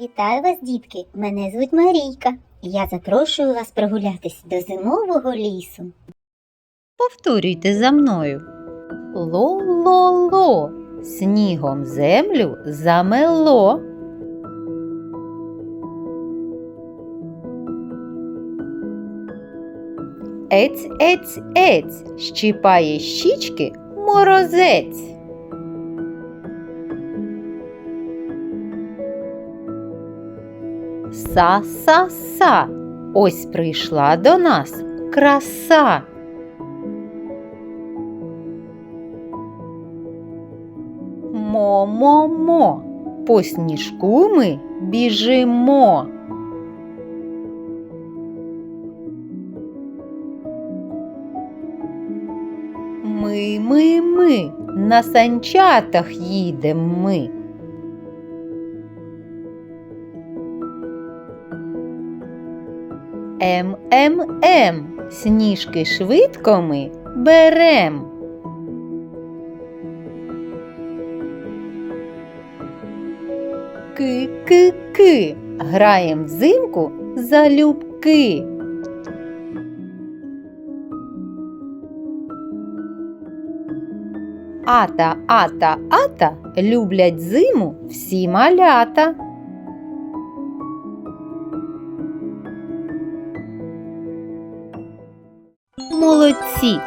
Вітаю вас, дітки! Мене звуть Марійка. і Я запрошую вас прогулятись до зимового лісу. Повторюйте за мною. Ло-ло-ло, снігом землю замело. Ець, ець, ець, щіпає щічки морозець. Са-са-са, ось прийшла до нас краса. Мо-мо-мо, по сніжку ми біжимо. Ми, ми, ми, на санчатах їдем ми. Ем, сніжки швидко ми берем. Ки-ки-ки, граєм взимку залюбки. Ата, ата, ата люблять зиму всі малята. Молодці!